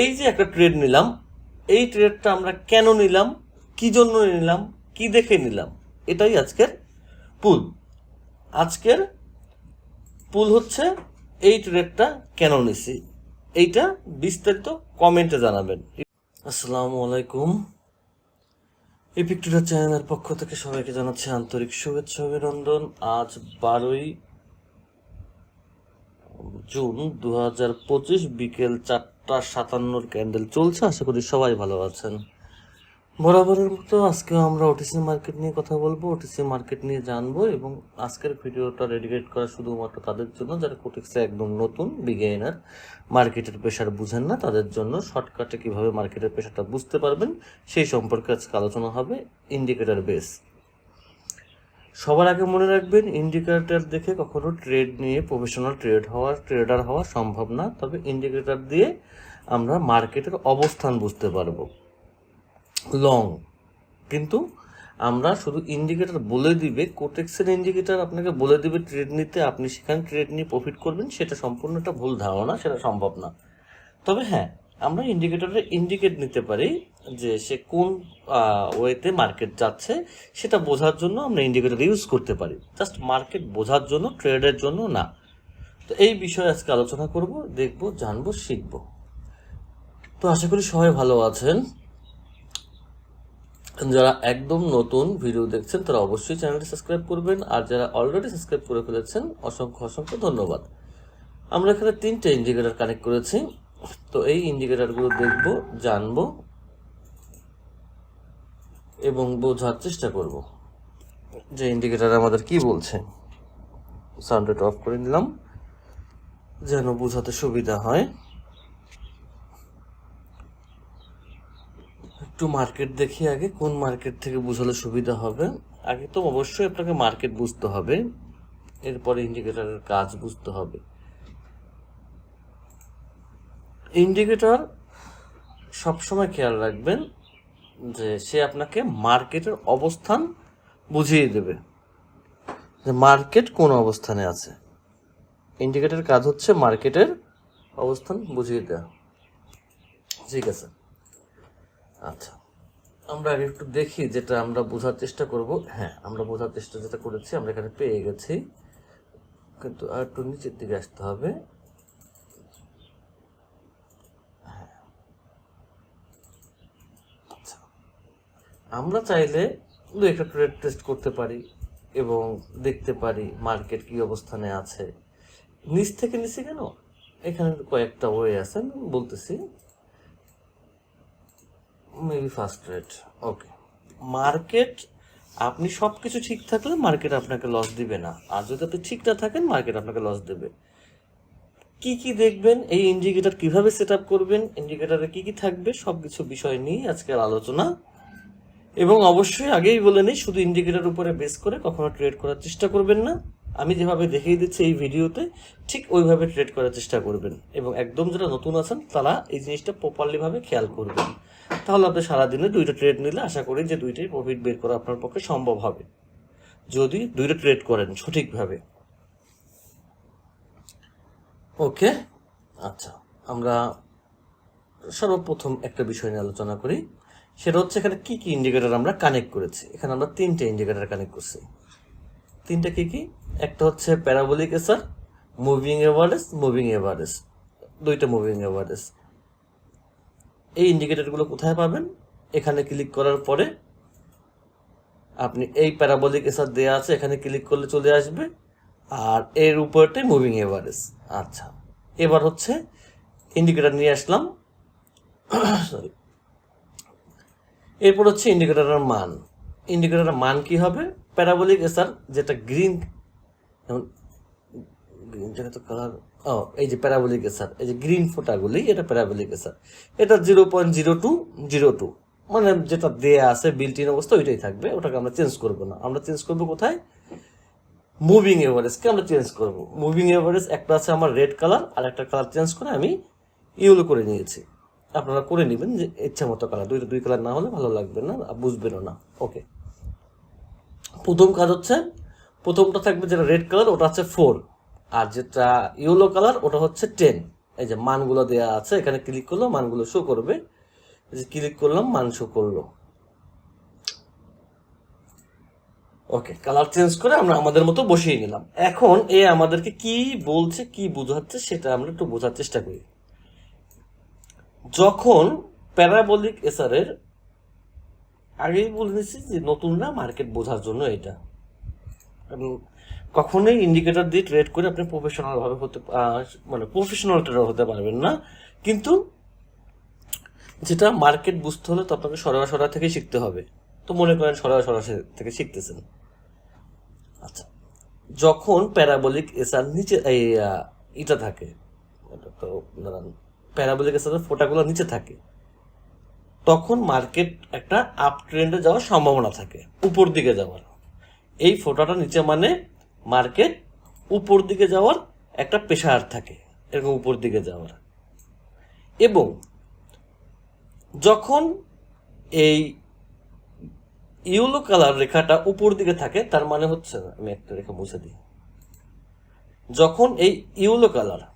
এই যে একটা ট্রেড নিলাম, এই ট্রেডটা আমরা কেন নিলাম, কি জন্য নিলাম, কি দেখে নিলাম, এটাই আজকের পুল আজকের পুল হচ্ছে এই ট্রেডটা কেন নিছি, এইটা বিস্তারিত কমেন্টে জানাবেন। আসসালামু আলাইকুম। এই পিকটুরা চ্যানেলের পক্ষ থেকে সবাইকে জানাচ্ছি আন্তরিক শুভেচ্ছা, অভিনন্দন। আজ বারোই জুন দু হাজার পঁচিশ বিকেল চারটা সাতান্নর ক্যান্ডেল চলছে, আশা করি সবাই ভালো আছেন। বরাবরের মতো আজকেও আমরা ওটিসি মার্কেট নিয়ে কথা বলব। ওটিসি মার্কেট নিয়ে জানব এবং আজকের ভিডিওটা ডেডিকেট করা শুধুমাত্র তাদের জন্য। যারা কোটিক্সে একদম নতুন বিগেইনার মার্কেটের পেশার বুঝেন না, তাদের জন্য শর্টকাটে কীভাবে মার্কেটের পেশাটা বুঝতে পারবেন, সেই সম্পর্কে আজকে আলোচনা হবে ইন্ডিকেটর বেস সবার আগে মনে রাখবেন ইন্ডিকেটর দেখে কখনো ট্রেড নিয়ে প্রফেশনাল ট্রেড হওয়া ট্রেডার হওয়া সম্ভব না। তবে ইন্ডিকেটর দিয়ে আমরা মার্কেটের অবস্থান বুঝতে পারব। লং কিন্তু আমরা শুধু ইন্ডিকেটর বলে দিবে কোটেক্সের ইন্ডিকেটর আপনাকে বলে দিবে ট্রেড নিতে, আপনি সেখানে ট্রেড নিয়ে প্রফিট করবেন, সেটা সম্পূর্ণ একটা ভুল ধারণা, সেটা সম্ভব না। তবে হ্যাঁ আমরা ইন্ডিকেটরে ইন্ডিকেট নিতে পারি যে সে কোন ওয়েতে মার্কেট যাচ্ছে, সেটা বোঝার জন্য আমরা ইন্ডিকেটর ইউজ করতে পারি। জাস্ট মার্কেট বোঝার জন্য ট্রেডের জন্য না। তো এই বিষয়ে আজকে আলোচনা করব, দেখব, জানব, শিখব। তো আশা করি সবাই ভালো আছেন। যারা একদম নতুন ভিডিও দেখছেন, তারা অবশ্যই চ্যানেলটি সাবস্ক্রাইব করবেন। আর যারা অলরেডি সাবস্ক্রাইব করে ফেলেছেন, অসংখ্য অসংখ্য ধন্যবাদ। আমরা এখানে তিনটে ইন্ডিকেটর কানেক্ট করেছি। তো এই ইন্ডিকেটরগুলো দেখব, জানব এবং বোঝার চেষ্টা করব। যে ইন্ডিকেটর আমাদের কি বলছে। সাউন্ডটা অফ করে নিলাম, যেন বোঝাতে সুবিধা হয়। একটু মার্কেট দেখি আগে, কোন মার্কেট থেকে বুঝালে সুবিধা হবে। আগে তো অবশ্যই আপনাকে মার্কেট বুঝতে হবে, এরপরে ইন্ডিকেটরের কাজ বুঝতে হবে। ইন্ডিকেটর সবসময় খেয়াল রাখবেন যে সে আপনাকে মার্কেটের অবস্থান বুঝিয়ে দেবে। যে মার্কেট কোন অবস্থানে আছে? ইন্ডিকেটরের কাজ হচ্ছে মার্কেটের অবস্থান বুঝিয়ে দেওয়া ঠিক আছে? আচ্ছা। আমরা একটু দেখি যেটা আমরা বোঝার চেষ্টা করব। হ্যাঁ আমরা বোঝার চেষ্টা যেটা করেছি, আমরা এখানে পেয়ে গেছি। কিন্তু আর একটু নিচের দিকে আসতে হবে। আমরা চাইলে দু একটা ট্রেড টেস্ট করতে পারি এবং দেখতে পারি মার্কেট কি অবস্থানে আছে। নিচ থেকে নিচে কেন? এখানে কয়েকটা ওয়ে আছে, আমি বলতেছি। Maybe first rate okay market আপনি সব কিছু ঠিক থাকলে মার্কেট আপনাকে লস দিবে না। আর যদি আপনি ঠিক না থাকেন মার্কেট আপনাকে লস দেবে। কি কি দেখবেন, এই ইন্ডিকেটর কীভাবে সেট করবেন ইন্ডিকেটরে কি কি থাকবে সব কিছু বিষয় নিয়ে আজকের আলোচনা। এবং অবশ্যই আগেই বলে নিই, শুধু ইন্ডিকেটার উপরে বেস করে কখনো ট্রেড করার চেষ্টা করবেন না। আমি যেভাবে দেখিয়ে দিচ্ছি এই ভিডিওতে, ঠিক ওইভাবে ট্রেড করার চেষ্টা করবেন। এবং একদম যারা নতুন আছেন, তারা এই জিনিসটা প্রপারলি ভাবে খেয়াল করবেন। তাহলে আপনি সারাদিনে দুইটা ট্রেড নিলে আশা করি যে দুইটাই প্রফিট বের করা আপনার পক্ষে সম্ভব হবে। যদি দুইটা ট্রেড করেন সঠিকভাবে। ওকে আচ্ছা আমরা সর্বপ্রথম একটা বিষয় নিয়ে আলোচনা করি। সেটা হচ্ছে এখানে কি কি ইন্ডিকেটর আমরা কানেক্ট করেছি? এখানে আমরা তিনটে ইন্ডিকেটর কানেক্ট করছি। তিনটা কি কি? একটা হচ্ছে parabolic SAR moving average moving average দুইটা মুভিং এভারেজ এই ইন্ডিকেটরগুলো কোথায় পাবেন? এখানে ক্লিক করার পরে আপনি এই প্যারাবোলিক এসার দেওয়া আছে, এখানে ক্লিক করলে চলে আসবে। আর এর উপরটাই মুভিং এভারেজ আচ্ছা এবার হচ্ছে ইন্ডিকেটর নিয়ে আসলাম। সরি এরপর হচ্ছে ইন্ডিকেটরের মান। ইন্ডিকেটরের মান কি হবে? প্যারাবোলিক এসার যেটা গ্রিন গ্রিন তো কালার ও, এই যে প্যারাবোলিক এসার এই যে গ্রিন ফোটাগুলি, এটা প্যারাবোলিক এসার এটা zero point zero two zero two মানে যেটা দেয়া আছে বিল্ট ইন অবস্থা, ওইটাই থাকবে। ওটাকে আমরা চেঞ্জ করব না। আমরা চেঞ্জ করব কোথায়? মুভিং এভারেজকে আমরা চেঞ্জ করব। মুভিং এভারেজ একটা আছে আমার রেড কালার আর একটা কালার চেঞ্জ করে আমি ইউলো করে নিয়েছি। আপনারা করে নেবেন যে ইচ্ছা মতো কালার দুইটা দুই কালার না হলে ভালো লাগবে না বুঝবেনও না। ওকে প্রথম কাজ হচ্ছে, প্রথমটা থাকবে যেটা রেড কালার ওটা হচ্ছে ফোর আর যেটা ইয়েলো কালার ওটা হচ্ছে টেন এই যে মানগুলো দেওয়া আছে, এখানে ক্লিক করল, মানগুলো শো করবে। যে ক্লিক করলাম, মান শো করল। ওকে কালার চেঞ্জ করে আমরা আমাদের মতো বসিয়ে নিলাম। এখন এ আমাদেরকে কি বলছে, কি বোঝাচ্ছে, সেটা আমরা একটু বোঝার চেষ্টা করি। যখন প্যারাবলিক এসারের আগেই বলে দিচ্ছি যে নতুন না মার্কেট বোঝার জন্য এটা। কখনোই ইন্ডিকেটর দিয়ে ট্রেড করে আপনি প্রফেশনাল ভাবে হতে মানে প্রফেশনাল ট্রেডার হতে পারবেন না। কিন্তু যেটা মার্কেট বুঝতে হলে তো আপনাকে সরা সরা থেকে শিখতে হবে। তো মনে করেন সরা সরা থেকে শিখতেছেন। আচ্ছা যখন প্যারাবলিক এসার নিচে ইটা থাকে, এটা তো, দাঁড়ান। প্যারাবলিক এসারের ফোটাগুলো নিচে থাকে। তখন মার্কেট একটা আপ ট্রেন্ডে যাওয়ার সম্ভাবনা থাকে, উপর দিকে যাওয়ার। এই ফোটাটা নিচে মানে মার্কেট উপর দিকে যাওয়ার একটা প্রেশার থাকে, এরকম উপর দিকে যাওয়ার। এবং যখন এই ইউলো কালার রেখাটা উপর দিকে থাকে, তার মানে হচ্ছে, আমি একটা রেখা মুছে দিই। যখন এই ইউলো কালার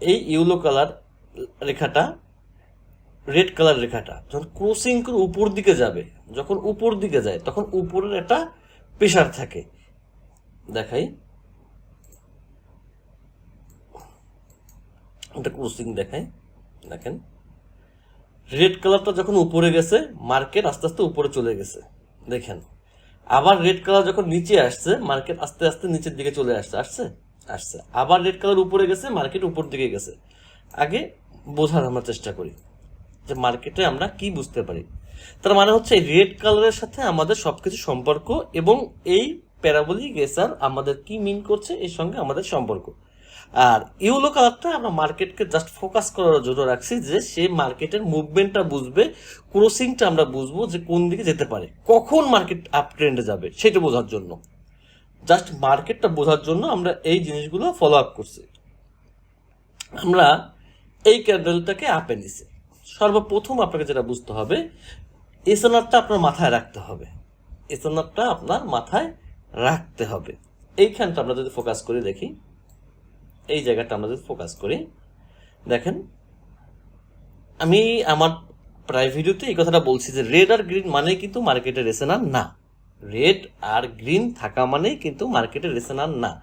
এই ইউলো কালার রেখাটা রেড কালার রেখাটা যখন ক্রসিং করে উপর দিকে যাবে, যখন উপর দিকে যায়, তখন উপরের একটা প্রেশার থাকে। দেখাই। একটা ক্রসিং দেখাই। দেখেন। রেড কালারটা যখন উপরে গেছে মার্কেট আস্তে আস্তে উপরে চলে গেছে। দেখেন। আবার রেড কালার যখন নিচে আসছে মার্কেট আস্তে আস্তে নিচের দিকে চলে আসছে। আসছে? আসছে। আবার রেড কালার উপরে গেছে মার্কেট উপর দিকে গেছে। আগে বোঝার আমরা চেষ্টা করি যে মার্কেটে আমরা কি বুঝতে পারি। তার মানে হচ্ছে রেড কালারের সাথে আমাদের সবকিছু সম্পর্ক এবং এই প্যারাবলিক এসার আমাদের কি মিন করছে, এর সঙ্গে আমাদের সম্পর্ক। আর ইউলো কালারটা আমরা মার্কেটকে জাস্ট ফোকাস করার জন্য রাখছি যে সে মার্কেটের মুভমেন্টটা বুঝবে ক্রসিংটা আমরা বুঝব যে কোন দিকে যেতে পারে, কখন মার্কেট আপ ট্রেন্ডে যাবে, সেটা বোঝার জন্য। জাস্ট মার্কেটটা বোঝার জন্য আমরা এই জিনিসগুলো ফলো আপ করছি। আমরা এই ক্যান্ডেলটাকে আপে নিছি। সর্বপ্রথম আপনাকে যেটা বুঝতে হবে এসএনআরটা আপনার মাথায় রাখতে হবে। এসএনআরটা আপনার মাথায় রাখতে হবে। এইখানটা আমরা যদি ফোকাস করে, দেখি। এই জায়গাটা আমরা যদি ফোকাস করি, দেখেন, আমি আমার প্রায় ভিডিওতে এই কথাটা বলছি যে রেড আর গ্রিন মানে কিন্তু মার্কেটের এসএনআর না। রেড আর গ্রিন থাকা মানেই কিন্তু মার্কেটের এসএনআর না।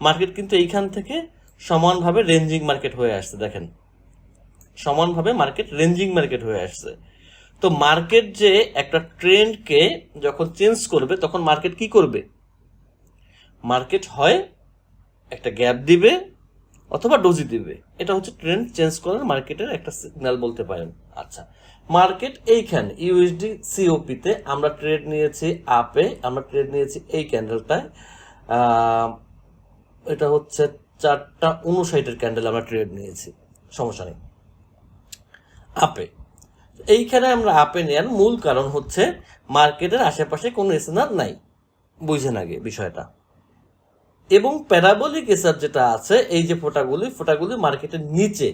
মার্কেট কিন্তু এইখান থেকে সমানভাবে রেঞ্জিং মার্কেট হয়ে আসছে, দেখেন। সমানভাবে মার্কেট রেঞ্জিং মার্কেট হয়ে আসছে। তো মার্কেট যে একটা ট্রেন্ডকে যখন চেঞ্জ করবে, তখন মার্কেট কি করবে? মার্কেট হয় একটা গ্যাপ দিবে অথবা ডোজি দিবে। এটা হচ্ছে ট্রেন্ড চেঞ্জ করার মার্কেটের একটা সিগন্যাল বলতে পারেন। আচ্ছা মার্কেট এইখানে ইউএসডি সিওপিতে আমরা ট্রেড নিয়েছি আপে আমরা ট্রেড নিয়েছি এই ক্যান্ডেলটায় এটা হচ্ছে চারটা উনষাটের ক্যান্ডেল আমরা ট্রেড নিয়েছি, সমস্যা নেই। আপে এইখানে আমরা আপে নেওয়ার মূল কারণ হচ্ছে মার্কেটের আশেপাশে কোনো এসএনআর নাই, বুঝেন আগে বিষয়টা। এবং প্যারাবলিক এসার যেটা আছে, এই যে ফোটাগুলি ফোটাগুলি মার্কেটের নিচে।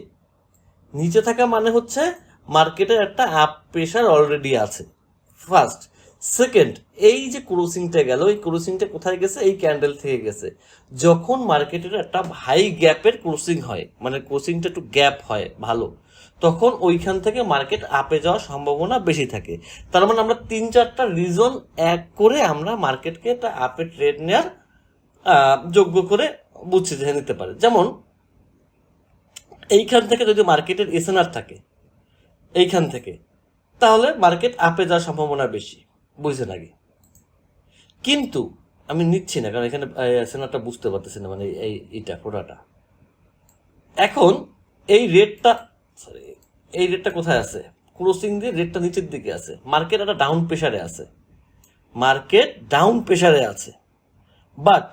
নিচে থাকা মানে হচ্ছে মার্কেটের একটা আপ প্রেশার অলরেডি আছে। ফার্স্ট সেকেন্ড এই যে ক্রসিংটা গেল, এই ক্রসিংটা কোথায় গেছে? এই ক্যান্ডেল থেকে গেছে। যখন মার্কেটের একটা হাই গ্যাপের ক্রসিং হয় মানে ক্রসিংটা একটু গ্যাপ হয়, ভালো, তখন ওইখান থেকে মার্কেট আপে যাওয়ার সম্ভাবনা বেশি থাকে। তার মানে আমরা তিন চারটা রিজন এক করে আমরা মার্কেটকে একটা আপে ট্রেড নেওয়ার যোগ্য করে বুঝছে যে নিতে পারে। যেমন, এইখান থেকে যদি মার্কেটের এসএনআর থাকে এইখান থেকে। তাহলে মার্কেট আপে যাওয়ার সম্ভাবনা বেশি, বুঝছেন আগে কিন্তু আমি নিচ্ছি না, কারণ এখানে এসএনআরটা বুঝতে পারতেছি না মানে এই, এইটা, ফোটাটা। এখন এই রেটটা সরি এই রেটটা কোথায় আছে? ক্রসিং দিয়ে রেটটা নিচের দিকে আছে। মার্কেট একটা ডাউন প্রেশারে আছে। মার্কেট ডাউন প্রেশারে আছে। বাট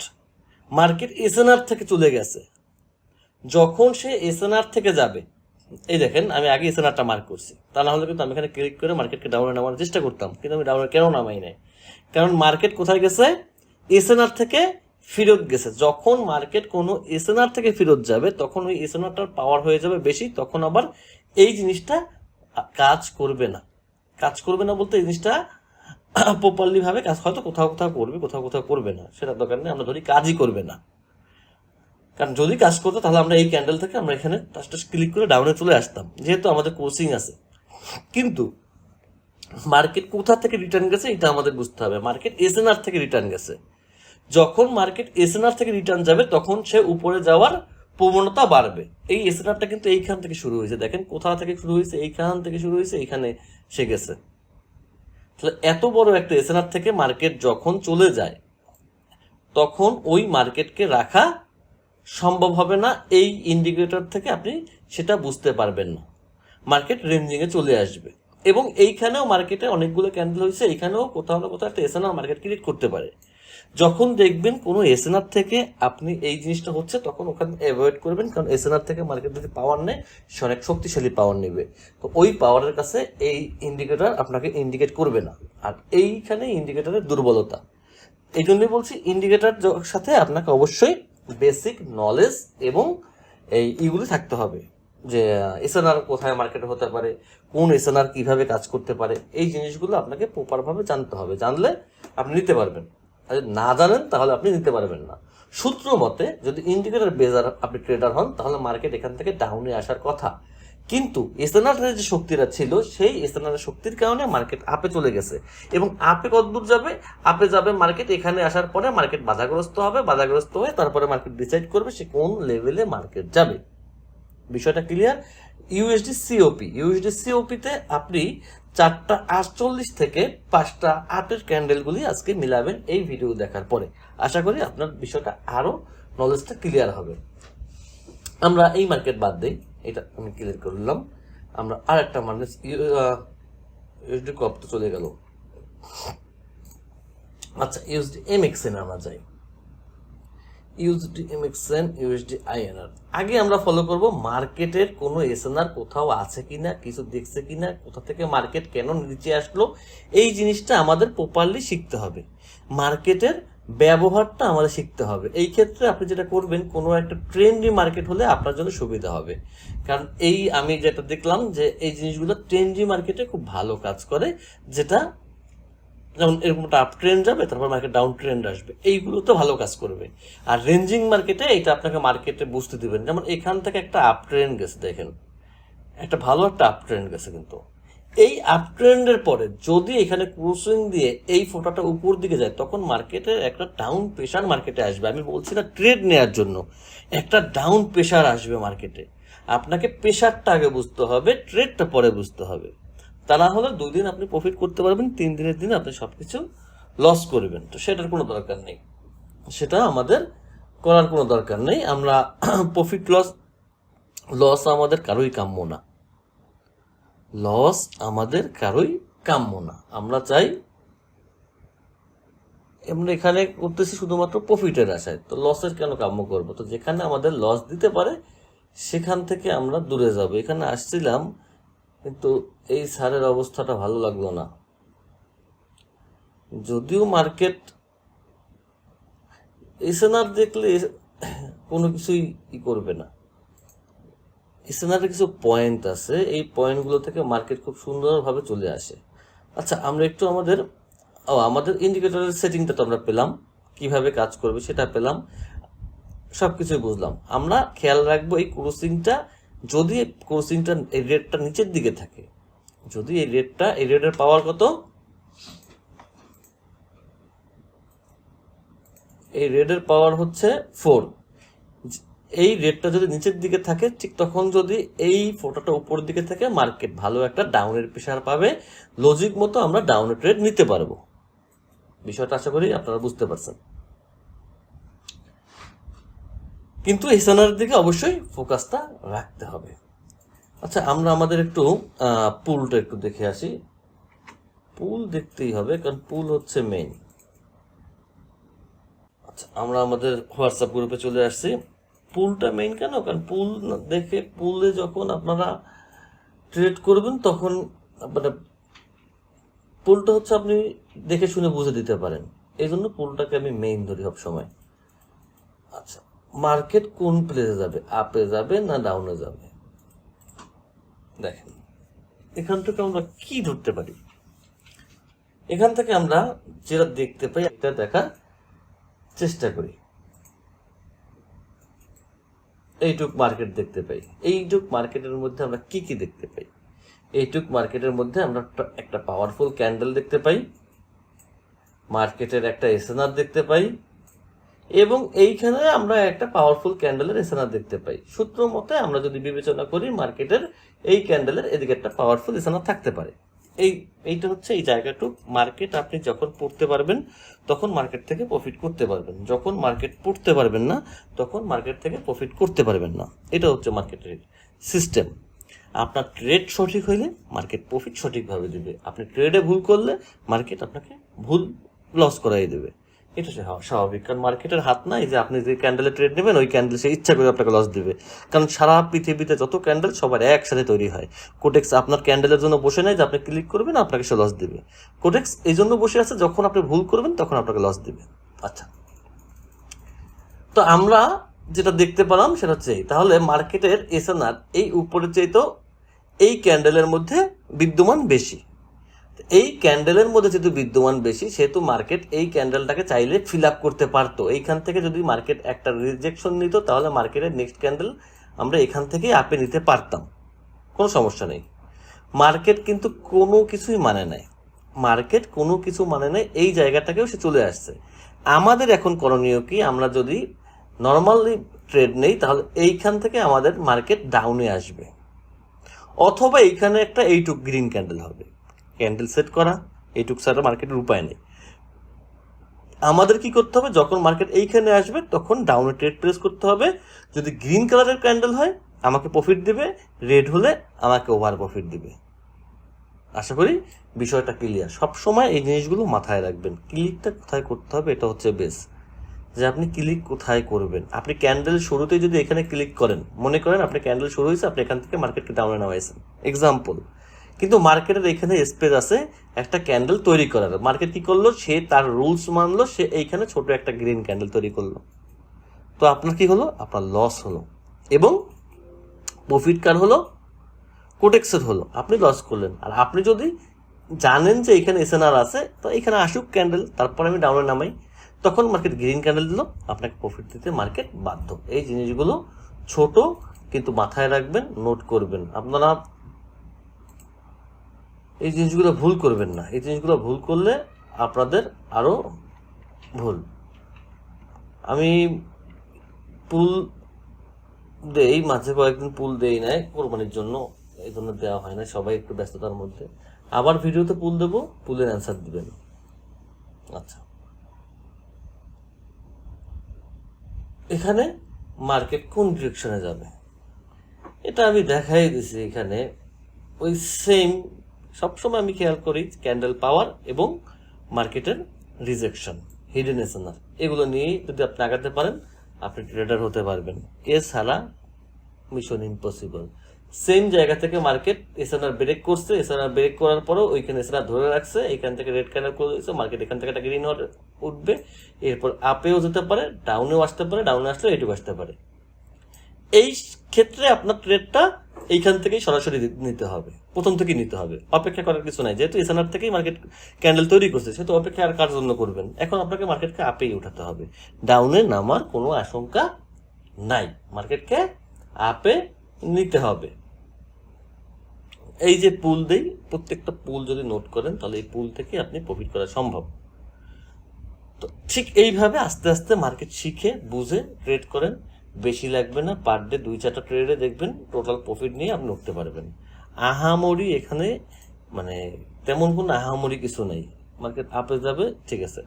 মার্কেট এসএনআর থেকে চলে গেছে। যখন সে এসএনআর থেকে যাবে এই দেখেন, আমি আগে এসএনআরটা মার্ক করছি। তা না হলে কিন্তু আমি এখানে ক্লিক করে মার্কেটকে ডাউনে নামানোর চেষ্টা করতাম, কিন্তু আমি ডাউনে কেন নামাই নাই? কারণ মার্কেট কোথায় গেছে? এসএনআর থেকে ফেরত গেছে। যখন মার্কেট কোনো এসএনআর থেকে ফেরত যাবে, তখন ওই এসএনআরটার পাওয়ার হয়ে যাবে বেশি, তখন আবার এই জিনিসটা কাজ করবে না। কাজ করবে না বলতে এই জিনিসটা প্রপারলি ভাবে কাজ হয়তো কোথাও কোথাও করবে, কোথাও কোথাও করবে না। সেটা দরকার নেই, আমরা ধরি কাজই করবে না। কারণ যদি কাজ করতো, তাহলে আমরা এই ক্যান্ডেল থেকে আমরা এখানে টাচটা ক্লিক করে ডাউনে চলে আসতাম। যেহেতু আমাদের কোচিং আছে। কিন্তু মার্কেট কোথা থেকে রিটার্ন গেছে, এটা আমাদের বুঝতে হবে। মার্কেট এসএনআর থেকে রিটার্ন গেছে। যখন মার্কেট এসএনআর থেকে রিটার্ন যাবে, তখন সে উপরে যাওয়ার প্রবণতা বাড়বে। এই এসএনআরটা কিন্তু এইখান থেকে শুরু হয়েছে। দেখেন কোথা থেকে শুরু হয়েছে, এইখান থেকে শুরু হয়েছে, এইখানে সে গেছে। তাহলে এত বড় একটা এসএনআর থেকে মার্কেট যখন চলে যায়, তখন ওই মার্কেটকে রাখা সম্ভব হবে না এই ইন্ডিকেটর থেকে আপনি সেটা বুঝতে পারবেন না। মার্কেট রেঞ্জিংয়ে চলে আসবে। এবং এইখানেও মার্কেটে অনেকগুলো ক্যান্ডেল হয়েছে, এইখানেও কোথাও না কোথাও একটা এসএনআর মার্কেট ক্রিয়েট করতে পারে। যখন দেখবেন কোনো এসএনআর থেকে আপনি এই জিনিসটা হচ্ছে, তখন ওখানে অ্যাভয়েড করবেন, কারণ এসএনআর থেকে মার্কেট যদি পাওয়ার নেয়, সে অনেক শক্তিশালী পাওয়ার নেবে। তো ওই পাওয়ারের কাছে এই ইন্ডিকেটর আপনাকে ইন্ডিকেট করবে না। আর এইখানে ইন্ডিকেটরের দুর্বলতা। এই জন্যই বলছি ইন্ডিকেটর সাথে আপনাকে অবশ্যই বেসিক নলেজ এবং এই ইগুলি থাকতে হবে যে এসএনআর কোথায় মার্কেট হতে পারে, কোন এসএনআর কীভাবে কাজ করতে পারে, এই জিনিসগুলো আপনাকে প্রপারভাবে জানতে হবে। জানলে আপনি নিতে পারবেন। আর না জানেন, তাহলে আপনি নিতে পারবেন না। সূত্র মতে, যদি ইন্ডিকেটার বেজার আপনি ট্রেডার হন, তাহলে মার্কেট এখান থেকে ডাউনে আসার কথা। কিন্তু এসএনআর যে শক্তিটা ছিল, সেই এসএনআর শক্তির কারণে মার্কেট আপে চলে গেছে। এবং আপে কতদূর যাবে? আপে যাবে মার্কেট এখানে আসার পরে মার্কেট বাধাগ্রস্ত হবে, বাধাগ্রস্ত হয়ে তারপরে মার্কেট ডিসাইড করবে সে কোন লেভেলে মার্কেট যাবে। বিষয়টা ক্লিয়ার ইউএসডি সিওপি ইউএসডি সিওপিতে আপনি চারটা আটচল্লিশ থেকে পাঁচটা আটের ক্যান্ডেলগুলি আজকে মিলাবেন এই ভিডিও দেখার পরে। আশা করি আপনার বিষয়টা আরও নলেজটা ক্লিয়ার হবে। আমরা এই মার্কেট বাদ দিই। এটা আমি ক্লিয়ার করলাম। আমরা আর একটা মানে ইউএসডি কপ তো চলে গেল। আচ্ছা ইউএসডি এম এক্সেন আমরা যাই। ইউএসডি এমএক্সএন ইউএসডি আইএনআর আগে আমরা ফলো করব মার্কেটের কোনো এসএনআর কোথাও আছে কিনা, কিছু দেখছে কিনা, কোথা থেকে মার্কেট কেন নিচে আসলো, এই জিনিসটা আমাদের প্রপারলি শিখতে হবে। মার্কেটের ব্যবহারটা আমাদের শিখতে হবে। এই ক্ষেত্রে আপনি যেটা করবেন, কোনো একটা ট্রেন্ডি মার্কেট হলে আপনার জন্য সুবিধা হবে। কারণ এই আমি যেটা দেখলাম যে এই জিনিসগুলো ট্রেন্ডি মার্কেটে খুব ভালো কাজ করে, যেটা যেমন এরকম আপ ট্রেন্ড যাবে, তারপর মার্কেট ডাউন ট্রেন্ড আসবে। এইগুলো তো ভালো কাজ করবে। আর রেঞ্জিং মার্কেটে এটা আপনাকে মার্কেটে বুঝতে দিবেন। যেমন এখান থেকে একটা আপ ট্রেন্ড গেছে, দেখেন। একটা ভালো একটা আপ ট্রেন্ড গেছে কিন্তু। এই আপ ট্রেন্ডের পরে যদি এখানে ক্রসিং দিয়ে এই ফোটাটা উপর দিকে যায়, তখন মার্কেটে একটা ডাউন প্রেশার মার্কেটে আসবে। আমি বলছি না ট্রেড নেওয়ার জন্য, একটা ডাউন প্রেশার আসবে মার্কেটে আপনাকে প্রেশারটা আগে বুঝতে হবে ট্রেডটা পরে বুঝতে হবে। তা না হলে দুই দিন আপনি প্রফিট করতে পারবেন, তিন দিনের দিনে আপনি সবকিছু লস করবেন। তো সেটার কোনো দরকার নেই। সেটা আমাদের করার কোনো দরকার নেই। আমরা প্রফিট লস লস আমাদের কারোই কাম্য না। লস আমাদের কারোই কাম্য না। আমরা চাই আমরা এখানে করতেছি শুধুমাত্র প্রফিটের আশায়। তো লসের কেন কাম্য করব? তো যেখানে আমাদের লস দিতে পারে, সেখান থেকে আমরা দূরে যাব। এখানে আসছিলাম, কিন্তু এই সারের অবস্থাটা ভালো লাগল না। যদিও মার্কেট এসএনআর দেখলে কোনো কিছুই ই করবে না। এসএনআর কিছু পয়েন্ট আছে, এই পয়েন্টগুলো থেকে মার্কেট খুব সুন্দরভাবে চলে আসে। আচ্ছা আমরা একটু আমাদের আমাদের ইন্ডিকেটরের সেটিংটা তো আমরা পেলাম, কীভাবে কাজ করবে সেটা পেলাম সব কিছুই বুঝলাম। আমরা খেয়াল রাখব এই ক্রসিংটা যদি ক্রসিংটা এই রেটটা নিচের দিকে থাকে, যদি এই রেটটা এই রেটের পাওয়ার কত? এই রেডের পাওয়ার হচ্ছে ফোর এই রেটটা যদি নিচের দিকে থাকে, ঠিক তখন যদি এই ফোটোটা উপরের দিকে থাকে মার্কেট ভালো একটা ডাউনের প্রেশার পাবে। লজিক মতো আমরা ডাউনের ট্রেড নিতে পারব। বিষয়টা আশা করি আপনারা বুঝতে পারছেন। কিন্তু এসএনআর দিকে অবশ্যই ফোকাসটা রাখতে হবে। আচ্ছা আমরা আমাদের একটু পুলটা একটু দেখে আসি। পুল দেখতেই হবে, কারণ পুল হচ্ছে মেইন আচ্ছা আমরা আমাদের হোয়াটসঅ্যাপ গ্রুপে চলে আসছি। পুলটা মেইন কেন? কারণ পুল দেখে পুলে যখন আপনারা ট্রেড করবেন, তখন মানে পুলটা হচ্ছে আপনি দেখে শুনে বুঝে দিতে পারেন। এই জন্য পুলটাকে আমি মেইন ধরি সব সময় আচ্ছা মার্কেট কোন প্লেসে যাবে? আপে যাবে না ডাউনে যাবে? দেখেন, এখান থেকে আমরা কি ধরতে পারি? এখান থেকে আমরা যেটা দেখতে পাই এটা দেখার চেষ্টা করি। এইটুক মার্কেট দেখতে পাই। এইটুক মার্কেটের মধ্যে আমরা কি কি দেখতে পাই? এইটুক মার্কেটের মধ্যে আমরা একটা- পাওয়ারফুল ক্যান্ডেল দেখতে পাই। মার্কেটের একটা এসএনআর দেখতে পাই। এবং এইখানে আমরা একটা পাওয়ারফুল ক্যান্ডেলের এসএনআর দেখতে পাই। সূত্র মতে আমরা যদি বিবেচনা করি মার্কেটের এই ক্যান্ডেলের এদিকে একটা পাওয়ারফুল এসএনআর থাকতে পারে। এই, এইটা হচ্ছে এই জায়গাটুক মার্কেট আপনি যখন পড়তে পারবেন, তখন মার্কেট থেকে প্রফিট করতে পারবেন। যখন মার্কেট পড়তে পারবেন না, তখন মার্কেট থেকে প্রফিট করতে পারবেন না। এটা হচ্ছে মার্কেটের সিস্টেম আপনার ট্রেড সঠিক হইলে মার্কেট প্রফিট সঠিকভাবে দেবে। আপনি ট্রেডে ভুল করলে মার্কেট আপনাকে ভুল লস করাই দেবে। এটা স্বাভা- স্বাভাবিক। কারণ মার্কেটের হাত নাই যে আপনি যে ক্যান্ডেলে ট্রেড নেবেন, ওই ক্যান্ডেল সে ইচ্ছা করে আপনাকে লস দিবে। কারণ সারা পৃথিবীতে যত ক্যান্ডেল সবার একসাথে তৈরি হয়। কোটেক্স আপনার ক্যান্ডেলের জন্য বসে নেয় যে আপনি ক্লিক করবেন, আপনাকে সে লস দিবে। কোটেক্স এই জন্য বসে আছে, যখন আপনি ভুল করবেন, তখন আপনাকে লস দিবে। আচ্ছা। তো আমরা যেটা দেখতে পেলাম, সেটা হচ্ছে তাহলে মার্কেটের এসএনআর এই উপরের চাইতেও এই ক্যান্ডেলের মধ্যে বিদ্যমান বেশি। এই ক্যান্ডেলের মধ্যে যেহেতু বিদ্যমান বেশি, সেহেতু মার্কেট এই ক্যান্ডেলটাকে চাইলে ফিল আপ করতে পারতো। এইখান থেকে যদি মার্কেট একটা রিজেকশন নিত, তাহলে মার্কেটের নেক্সট ক্যান্ডেল আমরা এখান থেকেই আপে নিতে পারতাম। কোনো সমস্যা নেই। মার্কেট কিন্তু কোনো কিছুই মানে নাই। মার্কেট কোনো কিছু মানে নাই, এই জায়গাটাকেও সে চলে আসছে। আমাদের এখন করণীয় কি, আমরা যদি নর্মালি ট্রেড নেই, তাহলে এইখান থেকে আমাদের মার্কেট ডাউনে আসবে। অথবা এইখানে একটা এইটুক গ্রিন ক্যান্ডেল হবে। ক্যান্ডেল সেট করা, এইটুক ছাড়া মার্কেটের উপায় নেই। আমাদের কি করতে হবে? যখন মার্কেট এইখানে আসবে, তখন ডাউনে ট্রেড প্রেস করতে হবে। যদি গ্রিন কালারের ক্যান্ডেল হয়, আমাকে প্রফিট দিবে রেড হলে আমাকে ওভার প্রফিট দিবে। আশা করি বিষয়টা ক্লিয়ার সবসময় এই জিনিসগুলো মাথায় রাখবেন। ক্লিকটা কোথায় করতে হবে, এটা হচ্ছে বেস যে আপনি ক্লিক কোথায় করবেন? আপনি ক্যান্ডেল শুরুতে যদি এখানে ক্লিক করেন, মনে করেন আপনি ক্যান্ডেল শুরু হয়েছে, আপনি এখান থেকে মার্কেটকে ডাউনে নামাইছেন। এক্সাম্পল কিন্তু মার্কেটের এখানে স্পেস আছে একটা ক্যান্ডেল তৈরি করার। মার্কেট কি করল? সে তার রুলস মানলো, সে এইখানে ছোট একটা গ্রিন ক্যান্ডেল তৈরি করল। তো আপনার কি হলো? আপনার লস হলো। এবং প্রফিট কার হলো কোটেক্সের হলো। আপনি লস করলেন। আর আপনি যদি জানেন যে এখানে এসএনআর আছে, তো এখানে আসুক ক্যান্ডেল তারপর আমি ডাউনে নামাই। তখন মার্কেট গ্রিন ক্যান্ডেল দিল, আপনাকে প্রফিট দিতে মার্কেট বাধ্য। এই জিনিসগুলো ছোট, কিন্তু মাথায় রাখবেন নোট করবেন। আপনারা এই জিনিসগুলো ভুল করবেন না। এই জিনিসগুলো ভুল করলে আপনাদের আরও ভুল। আমি পুল দেই, মাঝে কয়েকদিন পুল দেই নাই, কোরবানির জন্য এই জন্য দেওয়া হয় না সবাই একটু ব্যস্ততার মধ্যে। আবার ভিডিওতে পুল দেবো, পুলের অ্যান্সার দিবেন। আচ্ছা। এখানে মার্কেট কোন ডিরেকশনে যাবে? এটা আমি দেখাই দিছি এখানে। ওই সেম সবসময় আমি খেয়াল করি ক্যান্ডেল পাওয়ার এবং মার্কেটের রিজেকশন হিডেন এসএনআর এগুলো নিয়েই যদি আপনি আগাতে পারেন, আপনি ট্রেডার হতে পারবেন। এছাড়া মিশন ইম্পসিবল সেম জায়গা থেকে মার্কেট এসএনআর ব্রেক করছে এসএনআর ব্রেক করার পরও ওইখানে এসএনআর ধরে রাখছে, এখান থেকে রেড ক্যান্ডেল করে দিচ্ছে মার্কেট এখান থেকে একটা গ্রিন উঠবে। এরপর আপেও যেতে পারে ডাউনেও আসতে পারে ডাউনে আসলে এইটুকু আসতে পারে। এই ক্ষেত্রে আপনার ট্রেডটা এইখান থেকেই সরাসরি নিতে হবে। প্রথম থেকেই নিতে হবে। অপেক্ষা করার কিছু নাই। যেহেতু এসএনআর থেকেই মার্কেট ক্যান্ডেল তৈরি করছে, সেহেতু অপেক্ষা আর কার জন্য করবেন? এখন আপনাকে মার্কেটকে আপেই উঠাতে হবে। ডাউনে নামার কোনো আশঙ্কা নাই। মার্কেটকে আপে নিতে হবে। এই যে পুল দেই, প্রত্যেকটা পুল যদি নোট করেন, তাহলে এই পুল থেকে আপনি প্রফিট করা সম্ভব। তো ঠিক এইভাবে আস্তে আস্তে মার্কেট শিখে, বুঝে ট্রেড করেন। বেশি লাগবে না পার ডে দুই চারটা ট্রেডে দেখবেন টোটাল প্রফিট নিয়ে আপনি উঠতে পারবেন। আহামরি এখানে মানে তেমন কোনো আহামরি কিছু নেই। মার্কেট আপে যাবে, ঠিক আছে।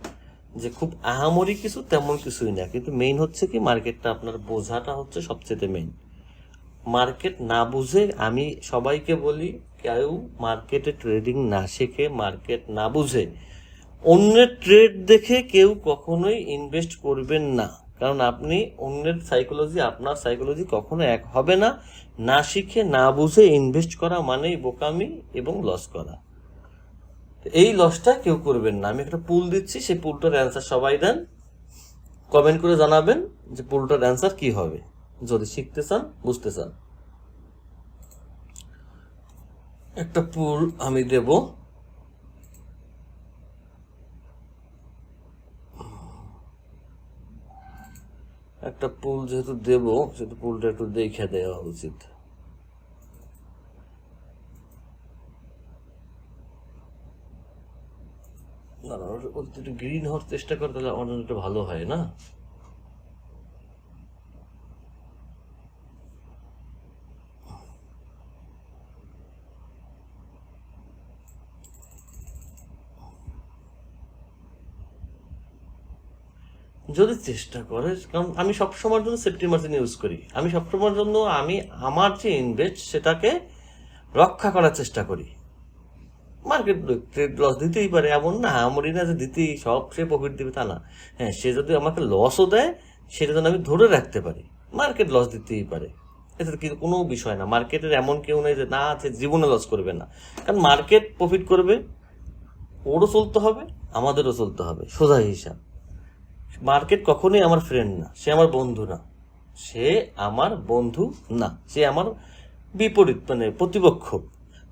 যে খুব আহামরি কিছু তেমন কিছুই না, কিন্তু মেইন হচ্ছে কি মার্কেটটা আপনার বোঝাটা হচ্ছে সবচেয়ে মেইন মার্কেট না বুঝে আমি সবাইকে বলি, কেউ মার্কেটে ট্রেডিং না শেখে মার্কেট না বুঝে অন্যের ট্রেড দেখে কেউ কখনোই ইনভেস্ট করবেন না। কারণ আপনি অন্যের সাইকোলজি আপনার সাইকোলজি কখনো এক হবে না। না শিখে, না বুঝে ইনভেস্ট করা মানেই বোকামি এবং লস করা। এই লসটা কেউ করবেন না। আমি একটা পুল দিচ্ছি, সেই পুলটার অ্যান্সার সবাই দেন। কমেন্ট করে জানাবেন যে পুলটার অ্যান্সার কি হবে। যদি শিখতে চান, বুঝতে চান। একটা পুল আমি দেব। একটা পুল যেহেতু দেব, সেহেতু পুলটা একটু দেখে দেওয়া উচিত। না গ্রিন হওয়ার চেষ্টা করে, তাহলে একটু ভালো হয়, না? যদি চেষ্টা করে কারণ আমি সবসময়ের জন্য সেফটি মার্জিন ইউজ করি। আমি সবসময়ের জন্য আমি আমার যে ইনভেস্ট সেটাকে রক্ষা করার চেষ্টা করি। মার্কেট ট্রেড লস দিতেই পারে, এমন না আমারই না যে দিতেই, সব সে প্রফিট দিবে তা না। হ্যাঁ সে যদি আমাকে লসও দেয়, সেটা যেন আমি ধরে রাখতে পারি। মার্কেট লস দিতেই পারে। এটা কিন্তু কোনো বিষয় না। মার্কেটের এমন কেউ নেই যে, না আছে জীবনে লস করবে না। কারণ মার্কেট প্রফিট করবে, ওরও চলতে হবে, আমাদেরও চলতে হবে। সোজা হিসাব। মার্কেট কখনোই আমার ফ্রেন্ড না, সে আমার বন্ধু না, সে আমার বন্ধু না, সে আমার বিপরীত মানে প্রতিপক্ষ।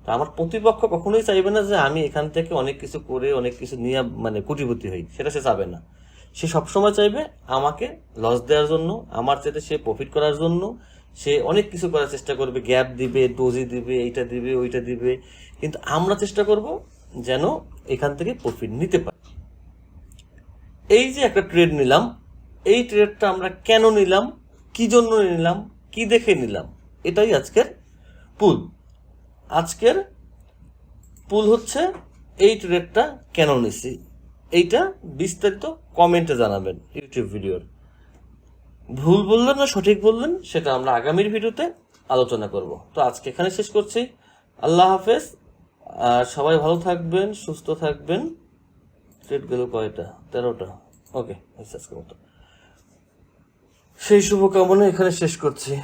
তো আমার প্রতিপক্ষ কখনোই চাইবে না যে আমি এখান থেকে অনেক কিছু করে, অনেক কিছু নিয়ে মানে কোটিপতি হই, সেটা সে চাবে না। সে সবসময় চাইবে আমাকে লস দেওয়ার জন্য, আমার চাইতে সে প্রফিট করার জন্য, সে অনেক কিছু করার চেষ্টা করবে গ্যাপ দিবে ডোজি দিবে, এইটা দিবে, ওইটা দিবে, কিন্তু আমরা চেষ্টা করব যেন এখান থেকে প্রফিট নিতে পারি। এই যে একটা ট্রেড নিলাম, এই ট্রেডটা আমরা কেন নিলাম, কি জন্য নিলাম, কি দেখে নিলাম, এটাই আজকের পুল আজকের পুল হচ্ছে এই ট্রেডটা কেন নিছি? এইটা বিস্তারিত কমেন্টে জানাবেন ইউটিউব ভিডিওর ভুল বললেন না সঠিক বললেন, সেটা আমরা আগামীর ভিডিওতে আলোচনা করব। তো আজকে এখানে শেষ করছি। আল্লাহ হাফেজ। আর সবাই ভালো থাকবেন, সুস্থ থাকবেন। ট্রেড গেল কয়টা? তেরোটা। ওকে আজকের মতো। সেই শুভকামনা এখানে শেষ করছি।